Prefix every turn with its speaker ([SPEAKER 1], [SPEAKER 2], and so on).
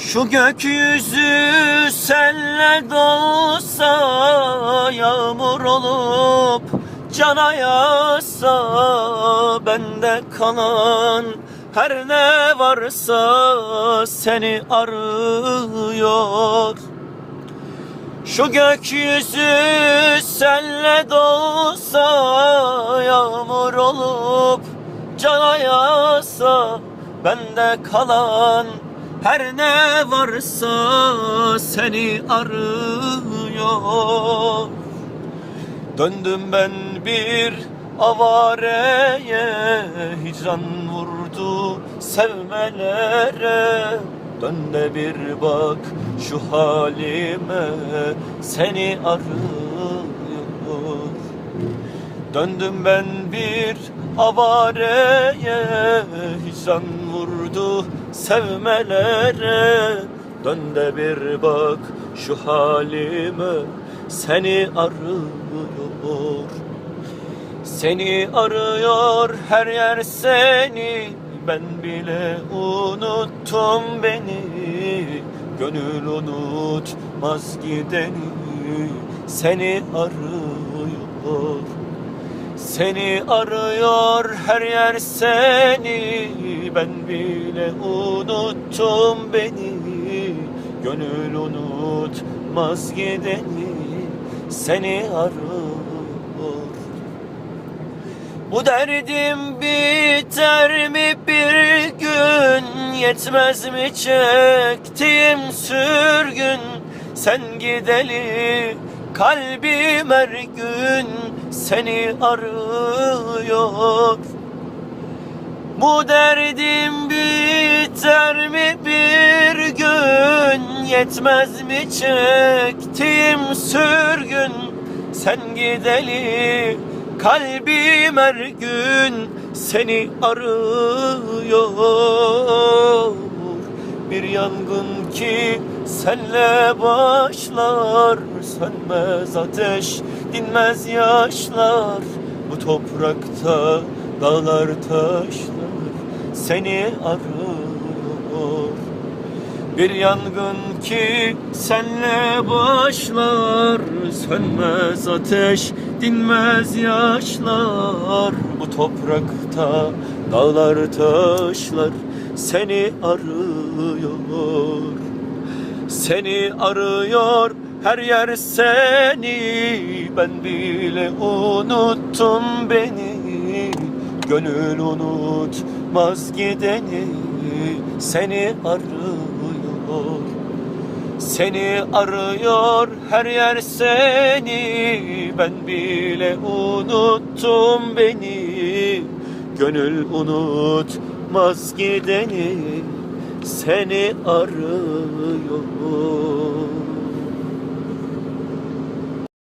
[SPEAKER 1] Şu gökyüzü senle dolsa Yağmur olup cana yağsa Bende kalan her ne varsa Seni arıyor. Şu gökyüzü senle dolsa Yağmur olup cana yağsa Bende kalan her ne varsa Seni arıyor. Döndüm ben bir avareye Hicran vurdu sevmelere. Dön de bir bak şu halime Seni arıyor Döndüm ben bir avareye Hicran vurdu sevmelere. Dön de bir bak şu halime Seni arıyor. Seni arıyor her yer seni Ben bile unuttum beni. Gönül unutmaz gideni Seni arıyor seni arıyor her yer seni. Ben bile unuttum beni. Gönül unutmaz gideni. Seni arıyor. Bu derdim biter mi bir gün? Yetmez mi çektiğim sürgün? Sen gideli kalbim her gün Seni arıyor. Bu derdim biter mi bir gün Yetmez mi çektiğim sürgün? Sen gideli kalbim her gün Seni arıyor. Bir yangın ki senle başlar Sönmez ateş dinmez yaşlar. Bu toprakta dağlar taşlar Seni arıyor. Bir yangın ki senle başlar Sönmez ateş, dinmez yaşlar. Bu toprakta dağlar taşlar Seni arıyor Seni arıyor her yer seni. Ben bile unuttum beni. Gönül unutmaz gideni. Seni arıyor. Seni arıyor her yer seni. Ben bile unuttum beni. Gönül unutmaz gideni Seni arıyor